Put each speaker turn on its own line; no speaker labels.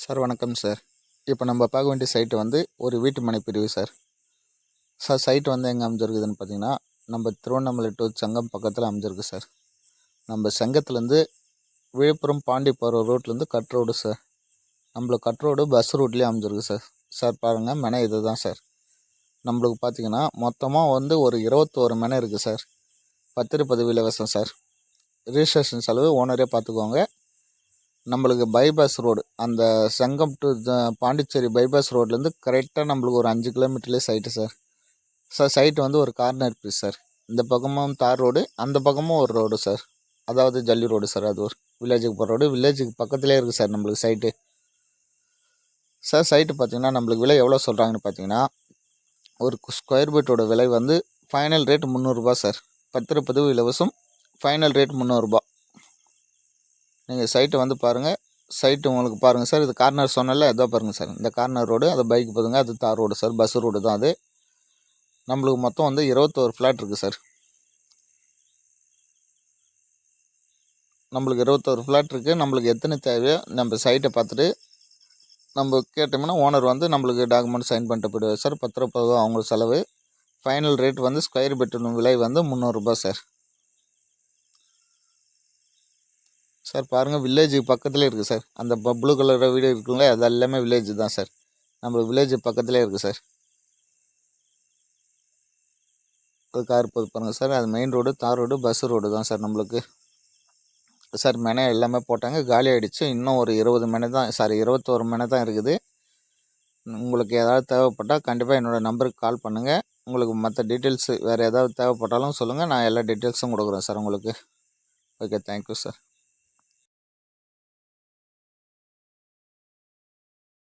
Sir வணக்கம் sir. இப்போ நம்ம பார்க்க வேண்டிய சைட்டு வந்து ஒரு வீட்டு மனை பிரிவு சார். சார் சைட்டு வந்து எங்கே அமைஞ்சிருக்குதுன்னு பார்த்தீங்கன்னா நம்ம திருவண்ணாமலை டு சங்கம் பக்கத்தில் அமைஞ்சிருக்கு சார். நம்ம சங்கத்துலேருந்து விழுப்புரம் பாண்டி போகிற ரோட்லேருந்து கட் ரோடு சார் நம்மளுக்கு கட் ரோடு பஸ் ரூட்லேயே அமைஞ்சிருக்கு சார். சார் பாருங்கள் மெனை இது தான் சார். நம்மளுக்கு பார்த்தீங்கன்னா மொத்தமாக வந்து ஒரு இருபத்தோரு மெனை இருக்குது சார். பத்திரப்பதிவு இலவசம் சார். ரிஜிஸ்ட்ரேஷன் செலவு ஓனரே பார்த்துக்கோங்க. நம்மளுக்கு பைபாஸ் ரோடு அந்த சங்கம் டு பாண்டிச்சேரி பைபாஸ் ரோட்லேருந்து கரெக்டாக நம்மளுக்கு ஒரு அஞ்சு கிலோமீட்டர்லேயே சைட்டு சார் சார் சைட்டு வந்து ஒரு கார்னர் பீஸ் சார் இந்த பக்கமும் தார் ரோடு அந்த பக்கமும் ஒரு ரோடு சார் அதாவது ஜல்லி ரோடு சார் அது ஒரு வில்லேஜுக்கு போகிற ரோடு வில்லேஜுக்கு பக்கத்துலேயே இருக்குது சார் நம்மளுக்கு சைட்டு சார் சைட்டு பார்த்தீங்கன்னா நம்மளுக்கு விலை எவ்வளோ சொல்கிறாங்கன்னு பார்த்தீங்கன்னா ஒரு ஸ்கொயர் ஃபீட்டோட விலை வந்து ஃபைனல் ரேட் முந்நூறுரூபா சார் பத்திரப்பதிவு இலவசம் ஃபைனல் ரேட் முந்நூறுரூபா நீங்கள் சைட்டை வந்து பாருங்கள் சைட்டு உங்களுக்கு பாருங்கள் சார் இது கார்னர் சொன்னல இதோ பாருங்கள் சார் இந்த கார்னர் ரோடு அது பைக் போதுங்க. அது தார் ரோடு சார் பஸ் ரோடு தான் அது. நம்மளுக்கு மொத்தம் வந்து இருபத்தோரு ஃப்ளாட் இருக்குது சார் நம்மளுக்கு இருபத்தோரு ஃப்ளாட் இருக்குது நம்மளுக்கு எத்தனை தேவையோ நம்ம சைட்டை பார்த்துட்டு நம்ம கேட்டோம்னா ஓனர் வந்து நம்மளுக்கு டாக்குமெண்ட் சைன் பண்ணிட்டு போயிடுவார் சார் பத்து ரூபா அவங்களுக்கு செலவு. ஃபைனல் ரேட் வந்து ஸ்கொயர் பெட்ரூம் விலை வந்து முந்நூறுரூபா சார் சார் பாருங்கள் வில்லேஜுக்கு பக்கத்துலேயே இருக்குது சார். அந்த ப்ளூ கலர் வீடு இருக்குங்களே அது எல்லாமே வில்லேஜ் தான் சார். நம்ம வில்லேஜ் பக்கத்துலேயே இருக்குது சார். கார் போது பாருங்கள் சார். அது மெயின் ரோடு தார் ரோடு பஸ் ரோடு தான் சார் நம்மளுக்கு. சார் மெனை எல்லாமே போட்டாங்க. காலி ஆகிடுச்சு இன்னும் ஒரு இருபது மெனை தான் சாரி இருபத்தோரு மெனை தான் இருக்குது. உங்களுக்கு ஏதாவது தேவைப்பட்டால் கண்டிப்பாக என்னோடய நம்பருக்கு கால் பண்ணுங்கள் உங்களுக்கு மற்ற டீட்டெயில்ஸு வேறு ஏதாவது தேவைப்பட்டாலும் சொல்லுங்கள் நான் எல்லா டீட்டெயில்ஸும் கொடுக்குறேன் சார் உங்களுக்கு. Okay thank you sir